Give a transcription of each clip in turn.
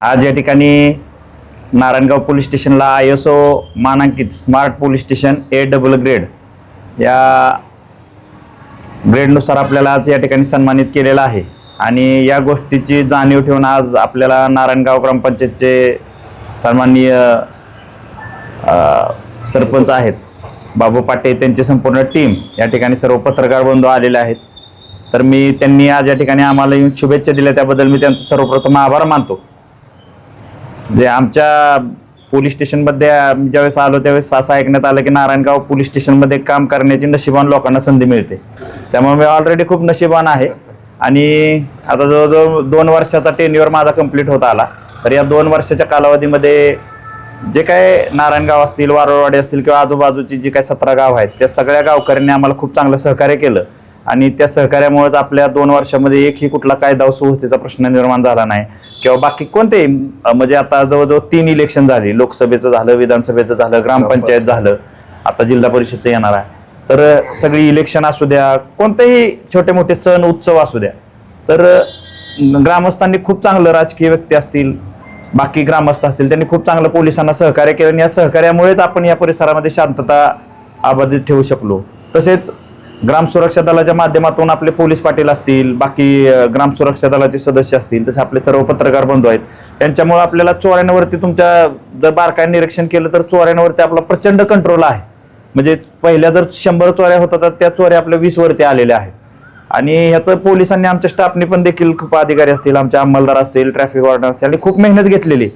आज या ठिकाणी नारायणगाव पोलीस स्टेशनला आय एस ओ मानांकित smart police station A double grade या ग्रेडनुसार आपल्याला आज या ठिकाणी सन्मानित केलेलं आहे. आणि या गोष्टीची जाणीव ठेवून आज आपल्याला नारायणगाव ग्रामपंचायतचे सन्माननीय सरपंच आहेत. बाबू पाटे त्यांची संपूर्ण टीम या ठिकाणी सर्व पत्रकार बंधू आलेले आहेत. तर मी त्यांनी आज या ठिकाणी आम्हाला येऊन शुभेच्छा दिल्या. त्याबद्दल मी त्यांचं सर्वप्रथम आभार मानतो. जे आमच्या पोलीस स्टेशनमध्ये आम्ही ज्यावेळेस आलो त्यावेळेस असं ऐकण्यात आलं की नारायणगाव पोलीस स्टेशनमध्ये काम करण्याची नशिबान लोकांना संधी मिळते. त्यामुळे मी ऑलरेडी खूप नशिबान आहे. आणि आता जवळजवळ दोन वर्षाचा टेन्युअर माझा कंप्लीट होत आला. तर या दोन वर्षाच्या कालावधीमध्ये जे काय नारायणगाव असतील वारोळवाडी असतील किंवा आजूबाजूची जी काय सतरा गाव आहेत त्या सगळ्या गावकऱ्यांनी आम्हाला खूप चांगलं सहकार्य केलं. आणि त्या सहकार्यामुळेच आपल्या दोन वर्षामध्ये एकही कुठला कायदा सुव्यवस्थेचा प्रश्न निर्माण झाला नाही. किंवा बाकी कोणतेही अं, म्हणजे आता जवळजवळ तीन इलेक्शन झाली. लोकसभेचं झालं विधानसभेचं झालं ग्रामपंचायत झालं. आता जिल्हा परिषदचं येणार आहे. तर सगळी इलेक्शन असू द्या कोणतेही छोटे मोठे सण उत्सव असू द्या. तर ग्रामस्थांनी खूप चांगलं राजकीय व्यक्ती असतील बाकी ग्रामस्थ असतील त्यांनी खूप चांगलं पोलिसांना सहकार्य केलं आणि या सहकार्यामुळेच आपण या परिसरामध्ये शांतता अबाधित ठेवू शकलो. तसेच ग्राम सुरक्षा दलाच्या माध्यमातून आपले पोलीस पाटील असतील बाकी ग्राम सुरक्षा दलाचे सदस्य असतील तसे आपले सर्व पत्रकार बंधू आहेत. त्यांच्यामुळे आपल्याला चोऱ्यांवरती तुमच्या जर बारकाईने निरीक्षण केलं तर चोऱ्यांवरती आपला प्रचंड कंट्रोल आहे. म्हणजे पहिल्या जर शंभर चोऱ्या होतात तर त्या चोऱ्या आपल्या वीसवरती आलेल्या आहेत. आणि ह्याचं पोलिसांनी आमच्या स्टाफने पण देखील खूप अधिकारी असतील आमचे अंमलदार असतील ट्रॅफिक वॉर्डन असतील आणि खूप मेहनत घेतलेली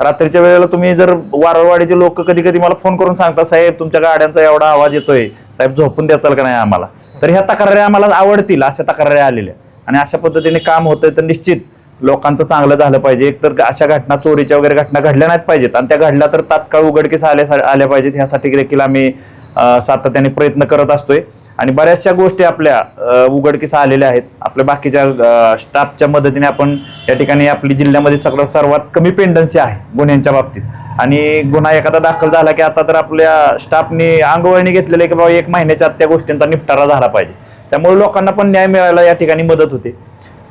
रात्रीच्या वेळेला तुम्ही जर वारळवाडीचे लोक कधी कधी मला फोन करून सांगता साहेब तुमच्या गाड्यांचा एवढा आवाज येतोय. साहेब झोपून द्याचाल का नाही आम्हाला? तर ह्या तक्रारी आम्हाला आवडतील अशा तक्रारी आलेल्या. आणि अशा पद्धतीने काम होतंय तर निश्चित लोकांचं चांगलं झालं पाहिजे. एकतर अशा घटना चोरीच्या वगैरे घटना घडल्या नाहीत पाहिजेत. आणि त्या घडल्या तर तात्काळ उघडकीस आल्या आल्या पाहिजेत. ह्यासाठी देखील आम्ही सातत्याने प्रयत्न करत असतोय. आणि बऱ्याचशा गोष्टी आपल्या उघडकीस आलेल्या आहेत. आपल्या बाकीच्या स्टाफच्या मदतीने आपण या ठिकाणी आपली जिल्ह्यामध्ये सगळं सर्वात कमी पेंडन्सी आहे गुन्ह्यांच्या बाबतीत. आणि गुन्हा एखादा दाखल झाला की आता तर आपल्या स्टाफने अंगवळणी घेतलेलं आहे की बाबा एक महिन्याच्या आत त्या गोष्टींचा निपटारा झाला पाहिजे. त्यामुळे लोकांना पण न्याय मिळायला या ठिकाणी मदत होते.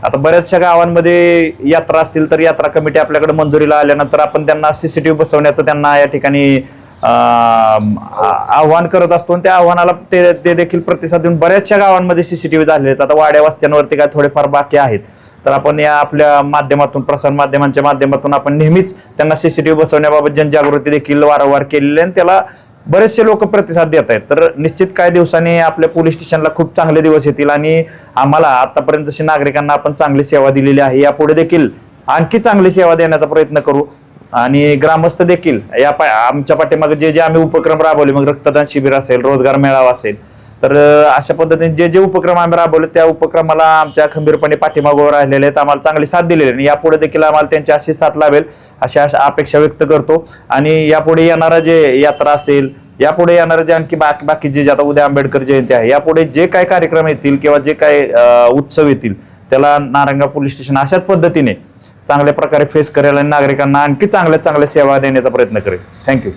आता बऱ्याचशा गावांमध्ये यात्रा असतील तर यात्रा कमिटी आपल्याकडे मंजुरीला आल्यानंतर आपण त्यांना सीसीटीव्ही बसवण्याचं त्यांना या ठिकाणी आव्हान करत असतो आणि त्या आव्हानाला ते ते देखील प्रतिसाद देऊन बऱ्याचशा गावांमध्ये सीसीटीव्ही झालेले आहेत. आता वाड्या वस्त्यांवरती काय थोडेफार बाकी आहेत. तर आपण या आपल्या माध्यमातून प्रसार माध्यमांच्या माध्यमातून आपण नेहमीच त्यांना सीसीटीव्ही बसवण्याबाबत जनजागृती देखील वारंवार केलेली आहे आणि त्याला बरेचसे लोक प्रतिसाद देत आहेत. तर निश्चित काही दिवसांनी आपल्या पोलीस स्टेशनला खूप चांगले दिवस येतील आणि आम्हाला आतापर्यंत जशी नागरिकांना आपण चांगली सेवा दिलेली आहे यापुढे देखील आणखी चांगली सेवा देण्याचा प्रयत्न करू. आणि ग्रामस्थ देखील या पा आमच्या पाठीमागे जे जे आम्ही उपक्रम राबवले मग रक्तदान शिबिर असेल रोजगार मेळावा असेल तर अशा पद्धतीने जे जे उपक्रम आम्ही राबवले त्या उपक्रमाला आमच्या खंबीरपणे पाठीमागोवर राहिलेले आहेत. आम्हाला चांगली साथ दिलेली आहे. आणि यापुढे देखील आम्हाला त्यांची अशी साथ लाभेल अशी अशा अपेक्षा व्यक्त करतो. आणि यापुढे येणारा जे यात्रा असेल यापुढे येणारे जे आणखी बाकी बाकी जे आता उद्या आंबेडकर जयंती आहे यापुढे जे काय कार्यक्रम येतील किंवा जे काय उत्सव येतील त्याला नारंगा पोलीस स्टेशन अशाच पद्धतीने चांगल्या प्रकारे फेस करेल आणि नागरिकांना आणखी चांगल्या चांगल्या सेवा देण्याचा प्रयत्न करेल. थँक्यू